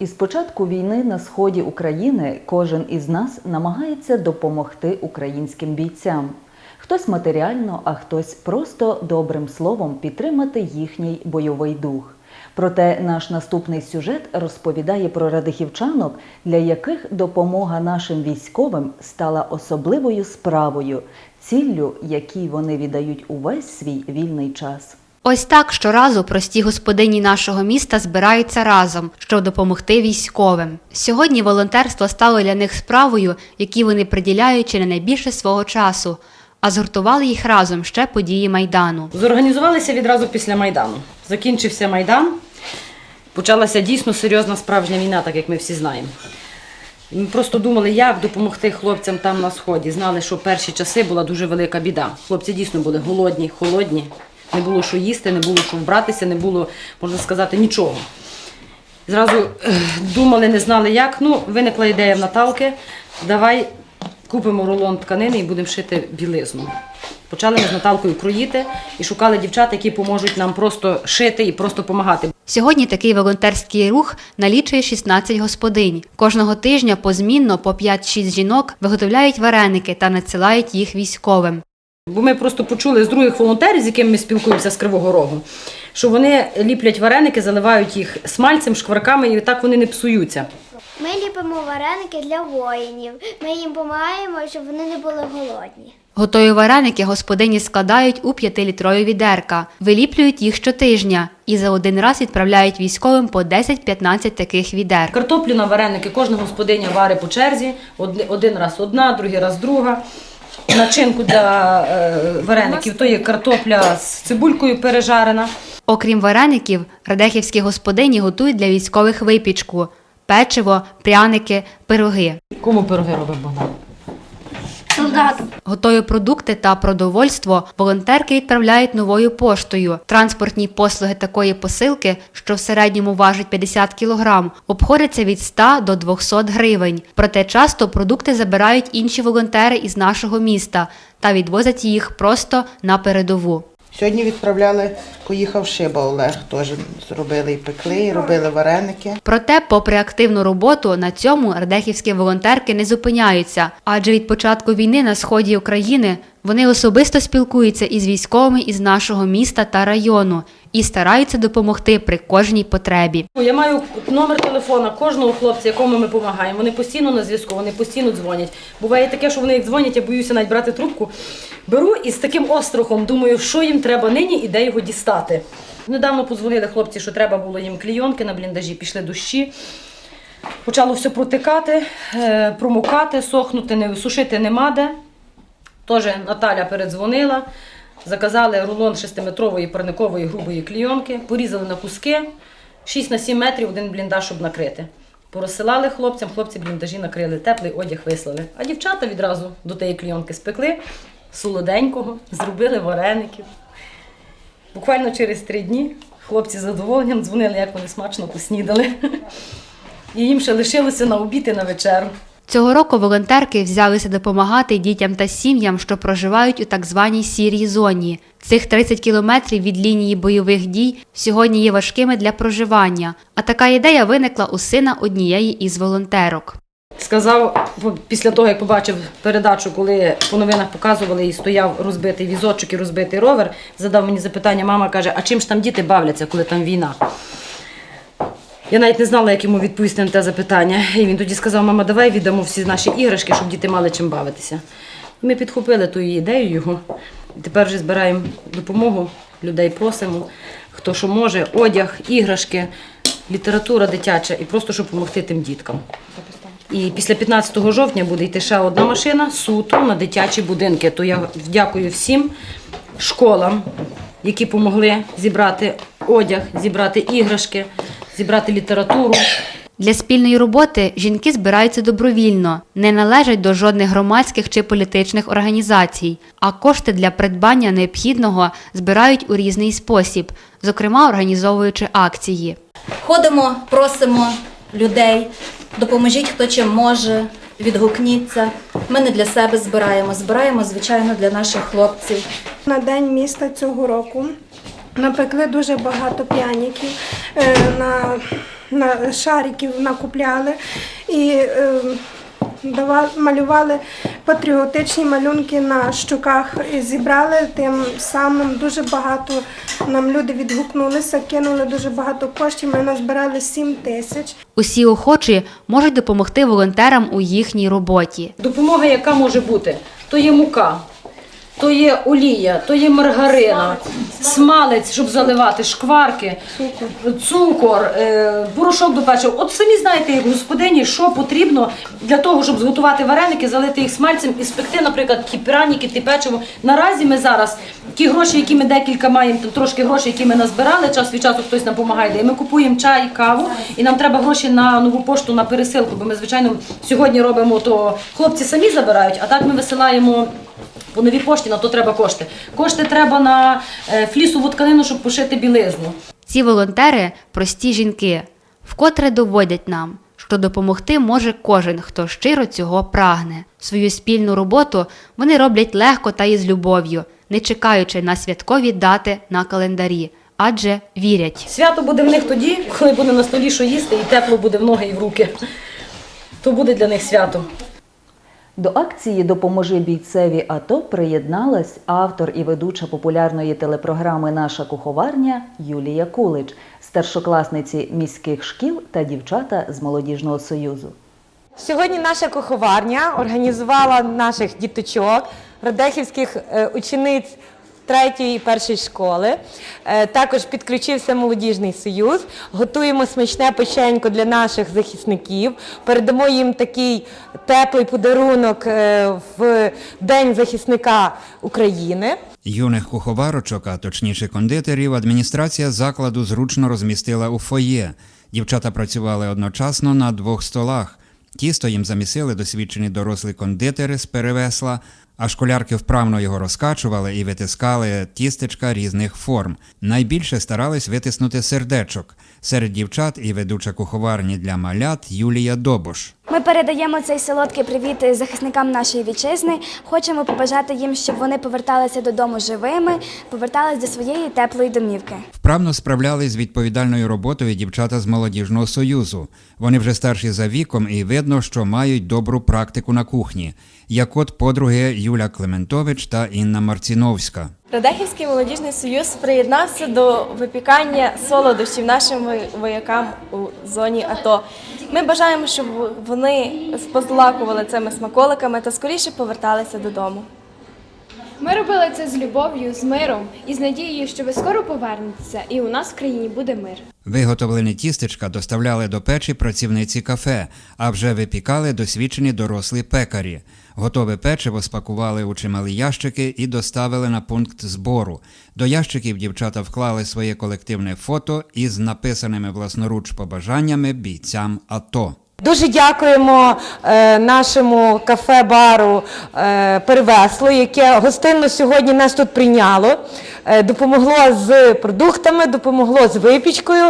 Із початку війни на сході України кожен із нас намагається допомогти українським бійцям. Хтось матеріально, а хтось просто добрим словом підтримати їхній бойовий дух. Проте наш наступний сюжет розповідає про радихівчанок, для яких допомога нашим військовим стала особливою справою, ціллю, якій вони віддають увесь свій вільний час. Ось так щоразу прості господині нашого міста збираються разом, щоб допомогти військовим. Сьогодні волонтерство стало для них справою, якій вони приділяють чи не найбільше свого часу, а згуртували їх разом ще події майдану. Зорганізувалися відразу після Майдану. Закінчився Майдан. Почалася дійсно серйозна справжня війна, так як ми всі знаємо. Ми просто думали, як допомогти хлопцям там на сході. Знали, що в перші часи була дуже велика біда. Хлопці дійсно були голодні, холодні, не було що їсти, не було що вбратися, не було, можна сказати, нічого. Зразу ех, думали, не знали як. Ну, виникла ідея в Наталки. Давай купимо рулон тканини і будемо шити білизну. Почали ми з Наталкою кроїти і шукали дівчат, які поможуть нам просто шити і просто допомагати. Сьогодні такий волонтерський рух налічує 16 господинь. Кожного тижня позмінно по 5-6 жінок виготовляють вареники та надсилають їх військовим. Бо ми просто почули з других волонтерів, з якими ми спілкуємося з Кривого Рогу, що вони ліплять вареники, заливають їх смальцем, шкварками, і так вони не псуються. Ми ліпимо вареники для воїнів. Ми їм допомагаємо, щоб вони не були голодні. Готові вареники господині складають у 5-літрові відерка, виліплюють їх щотижня і за один раз відправляють військовим по 10-15 таких відер. Картоплю на вареники кожна господиня варить по черзі. Один раз одна, другий раз друга. Начинку для е, вареників то є картопля з цибулькою пережарена. Окрім вареників, радехівські господині готують для військових випічку, печиво, пряники, пироги. Кому пироги робить Богдан? Солдату. Готові продукти та продовольство волонтерки відправляють новою поштою. Транспортні послуги такої посилки, що в середньому важить 50 кг, обходяться від 100 до 200 гривень. Проте часто продукти забирають інші волонтери із нашого міста та відвозять їх просто на передову. Сьогодні відправляли, поїхав Шиба Олег, теж зробили і пекли, і робили вареники. Проте, попри активну роботу, на цьому радехівські волонтерки не зупиняються, адже від початку війни на сході України вони особисто спілкуються із військовими із нашого міста та району і стараються допомогти при кожній потребі. Ну, Я маю номер телефона кожного хлопця, якому ми допомагаємо. Вони постійно на зв'язку, вони постійно дзвонять. Буває таке, що вони дзвонять, я боюся навіть брати трубку. Беру і з таким острахом думаю, що їм треба нині і де його дістати. Недавно подзвонили хлопці, що треба було їм клійонки на бліндажі, пішли дощі. Почало все протикати, е, промокати, сохнути, не сушити нема де. Теж Наталя передзвонила, заказали рулон 6-метрової парникової грубої клійонки, порізали на куски, 6 на 7 метрів один бліндаж, щоб накрити. Порозсилали хлопцям, хлопці бліндажі накрили, теплий одяг вислали. А дівчата відразу до тієї клійонки спекли солоденького, зробили вареників. Буквально через три дні хлопці з задоволенням дзвонили, як вони смачно поснідали. І їм ще лишилося на обід і на вечеру. Цього року волонтерки взялися допомагати дітям та сім'ям, що проживають у так званій сірій зоні. Цих 30 кілометрів від лінії бойових дій сьогодні є важкими для проживання. А така ідея виникла у сина однієї із волонтерок. Сказав після того, як побачив передачу, коли по новинах показували і стояв розбитий візочок і розбитий ровер, задав мені запитання, мама каже, а чим ж там діти бавляться, коли там війна? Я навіть не знала, як йому відповісти на те запитання. І він тоді сказав, мама, давай віддамо всі наші іграшки, щоб діти мали чим бавитися. І ми підхопили ту ідею його. І тепер вже збираємо допомогу, людей просимо, хто що може, одяг, іграшки, література дитяча і просто щоб допомогти тим діткам. І після 15 жовтня буде йти ще одна машина суто на дитячі будинки. То я дякую всім школам, які допомогли зібрати одяг, зібрати іграшки, зібрати літературу. Для спільної роботи жінки збираються добровільно, не належать до жодних громадських чи політичних організацій, а кошти для придбання необхідного збирають у різний спосіб, зокрема організовуючи акції. Ходимо, просимо людей, допоможіть хто чим може, відгукніться. Ми не для себе збираємо, збираємо, звичайно, для наших хлопців. На день міста цього року напекли дуже багато п'яніків. Е, На на шариків накупляли і е, давали, малювали патріотичні малюнки на щуках. І зібрали тим самим дуже багато. Нам люди відгукнулися, кинули дуже багато коштів. Ми назбирали 7 тисяч. Усі охочі можуть допомогти волонтерам у їхній роботі. Допомога, яка може бути, то є мука, то є олія, то є маргарина, смалець, щоб заливати, шкварки, цукор, е, порошок до печива. От самі знаєте, як господині, що потрібно для того, щоб зготувати вареники, залити їх смальцем і спекти, наприклад, ті піраніки, ті печиво. Наразі ми зараз ті гроші, які ми декілька маємо, там трошки грошей, які ми назбирали, час від часу хтось нам допомагає. Ми купуємо чай, каву, і нам треба гроші на нову пошту на пересилку. Бо ми, звичайно, сьогодні робимо то хлопці самі забирають, а так ми висилаємо. По новій пошті на то треба кошти. Кошти треба на е, флісову тканину, щоб пошити білизну. Ці волонтери прості жінки, вкотре доводять нам, що допомогти може кожен, хто щиро цього прагне. Свою спільну роботу вони роблять легко та із любов'ю, не чекаючи на святкові дати на календарі, адже вірять. Свято буде в них тоді, коли буде на столі що їсти, і тепло буде в ноги і в руки. То буде для них свято. До акції Допоможи бійцеві АТО приєдналась автор і ведуча популярної телепрограми Наша куховарня Юлія Кулич, старшокласниці міських шкіл та дівчата з молодіжного союзу. Сьогодні наша куховарня організувала наших діточок, радехівських е, учениць третьої і першої школи. Е, Також підключився молодіжний союз. Готуємо смачне печенько для наших захисників. Передамо їм такий теплий подарунок е, в День захисника України. Юних куховарочок, а точніше кондитерів, адміністрація закладу зручно розмістила у фоє. Дівчата працювали одночасно на двох столах. Тісто їм замісили досвідчені дорослі кондитери з перевесла, а школярки вправно його розкачували і витискали тістечка різних форм. Найбільше старались витиснути сердечок. Серед дівчат і ведуча куховарні для малят Юлія Добуш. Ми передаємо цей солодкий привіт захисникам нашої вітчизни. Хочемо побажати їм, щоб вони поверталися додому живими, повертались до своєї теплої домівки. Вправно справлялись з відповідальною роботою дівчата з молодіжного союзу. Вони вже старші за віком, і видно, що мають добру практику на кухні, як от подруги Юля Клементович та Інна Марціновська. Радехівський молодіжний союз приєднався до випікання солодощів нашим воякам у зоні АТО. Ми бажаємо, щоб вони позлакували цими смаколиками та скоріше поверталися додому. Ми робили це з любов'ю, з миром і з надією, що ви скоро повернетеся, і у нас в країні буде мир. Виготовлені тістечка доставляли до печі працівниці кафе, а вже випікали досвідчені дорослі пекарі. Готове печиво спакували у чималі ящики і доставили на пункт збору. До ящиків дівчата вклали своє колективне фото із написаними власноруч побажаннями бійцям АТО. Дуже дякуємо е, нашому кафе-бару е, Перевесло, яке гостинно сьогодні нас тут прийняло. Е, допомогло з продуктами, допомогло з випічкою,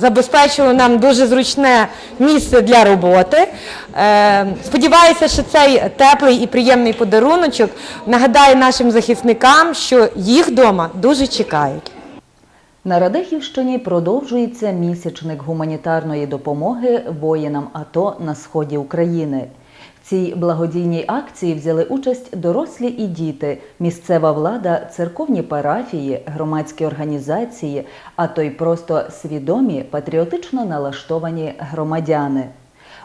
забезпечило нам дуже зручне місце для роботи. Сподіваюся, що цей теплий і приємний подаруночок нагадає нашим захисникам, що їх вдома дуже чекають. На Радехівщині продовжується місячник гуманітарної допомоги воїнам АТО на сході України. В цій благодійній акції взяли участь дорослі і діти, місцева влада, церковні парафії, громадські організації, а то й просто свідомі патріотично налаштовані громадяни.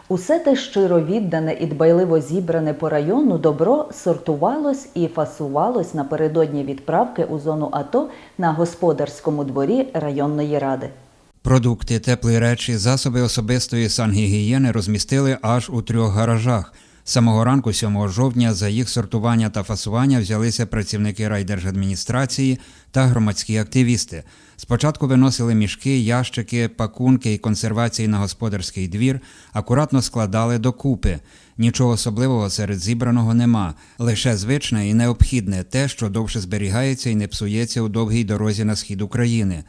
Усе те щиро віддане і дбайливо зібране по району добро сортувалось і фасувалось напередодні відправки у зону АТО на господарському дворі районної ради. Продукти, теплі речі, засоби особистої сангігієни розмістили аж у трьох гаражах. З самого ранку, 7 жовтня, за їх сортування та фасування взялися працівники райдержадміністрації та громадські активісти. Спочатку виносили мішки, ящики, пакунки і консервації на господарський двір, акуратно складали докупи. Нічого особливого серед зібраного нема, лише звичне і необхідне те, що довше зберігається і не псується у довгій дорозі на схід України.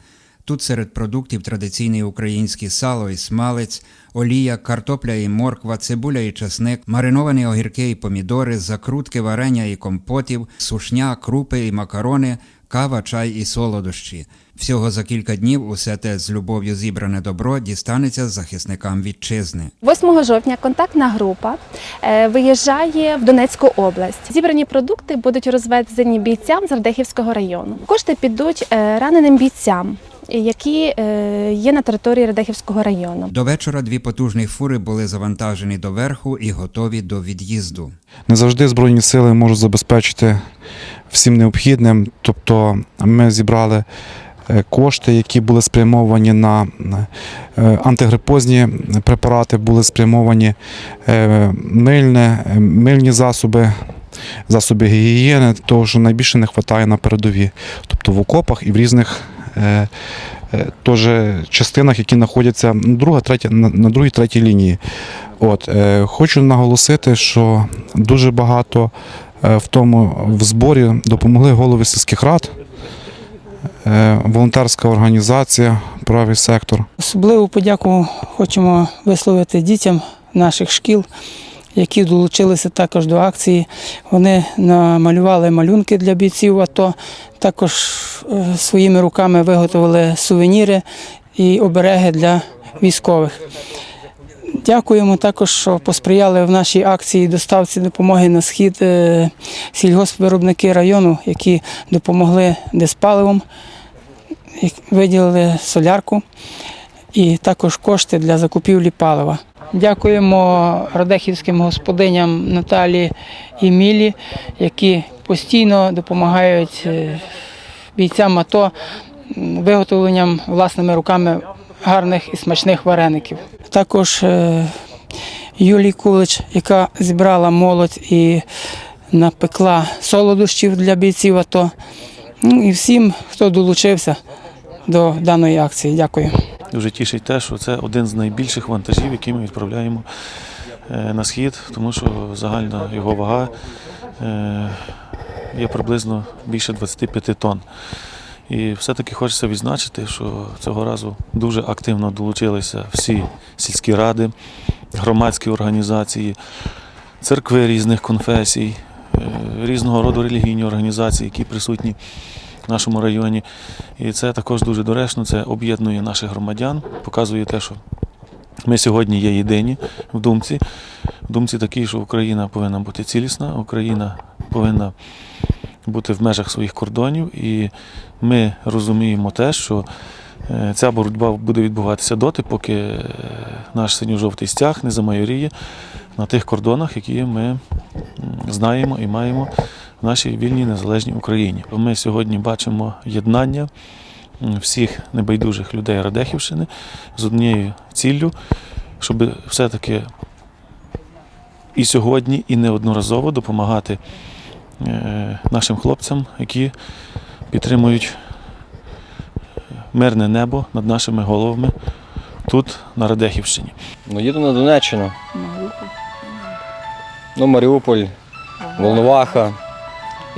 Тут серед продуктів традиційний український сало і смалець, олія, картопля і морква, цибуля і чесник, мариновані огірки і помідори, закрутки, варення і компотів, сушня, крупи і макарони, кава, чай і солодощі. Всього за кілька днів усе те з любов'ю зібране добро дістанеться захисникам вітчизни. 8 жовтня контактна група е, виїжджає в Донецьку область. Зібрані продукти будуть розвезені бійцям з Радехівського району. Кошти підуть е, раненим бійцям, які е, є на території Радехівського району. До вечора дві потужні фури були завантажені до верху і готові до від'їзду. Не завжди Збройні сили можуть забезпечити всім необхідним. Тобто ми зібрали е, кошти, які були спрямовані на е, антигрипозні препарати, були спрямовані мильне, мильні засоби. Засоби гігієни, того, що найбільше не вистачає на передові, тобто в окопах і в різних теж частинах, які знаходяться на, друга, третя, на, другій третій лінії. От, е, хочу наголосити, що дуже багато е, в тому в зборі допомогли голови сільських рад, е, волонтерська організація, правий сектор. Особливу подяку хочемо висловити дітям наших шкіл, які долучилися також до акції. Вони намалювали малюнки для бійців АТО, також е, своїми руками виготовили сувеніри і обереги для військових. Дякуємо також, що посприяли в нашій акції доставці допомоги на схід е, сільгоспвиробники району, які допомогли диспаливом, виділили солярку і також кошти для закупівлі палива. Дякуємо радехівським господиням Наталі і Мілі, які постійно допомагають е, бійцям АТО виготовленням власними руками гарних і смачних вареників. Також е, Юлій Кулич, яка зібрала молодь і напекла солодощів для бійців АТО. Ну і всім, хто долучився до даної акції. Дякую. Дуже тішить те, що це один з найбільших вантажів, які ми відправляємо е, на схід, тому що загальна його вага е, є приблизно більше 25 тонн. І все-таки хочеться відзначити, що цього разу дуже активно долучилися всі сільські ради, громадські організації, церкви різних конфесій, е, різного роду релігійні організації, які присутні нашому районі. І це також дуже доречно, це об'єднує наших громадян, показує те, що ми сьогодні є єдині в думці. В думці такій, що Україна повинна бути цілісна, Україна повинна бути в межах своїх кордонів, і ми розуміємо те, що е, ця боротьба буде відбуватися доти, поки е, наш синьо-жовтий стяг не замайоріє на тих кордонах, які ми знаємо і маємо в нашій вільній незалежній Україні. Ми сьогодні бачимо єднання всіх небайдужих людей Радехівщини з однією ціллю, щоб все-таки і сьогодні, і неодноразово допомагати е, нашим хлопцям, які підтримують мирне небо над нашими головами тут, на Радехівщині. Ну, їду на Донеччину. Ну, Маріуполь, Волноваха.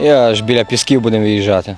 І аж біля Пісків будемо виїжджати.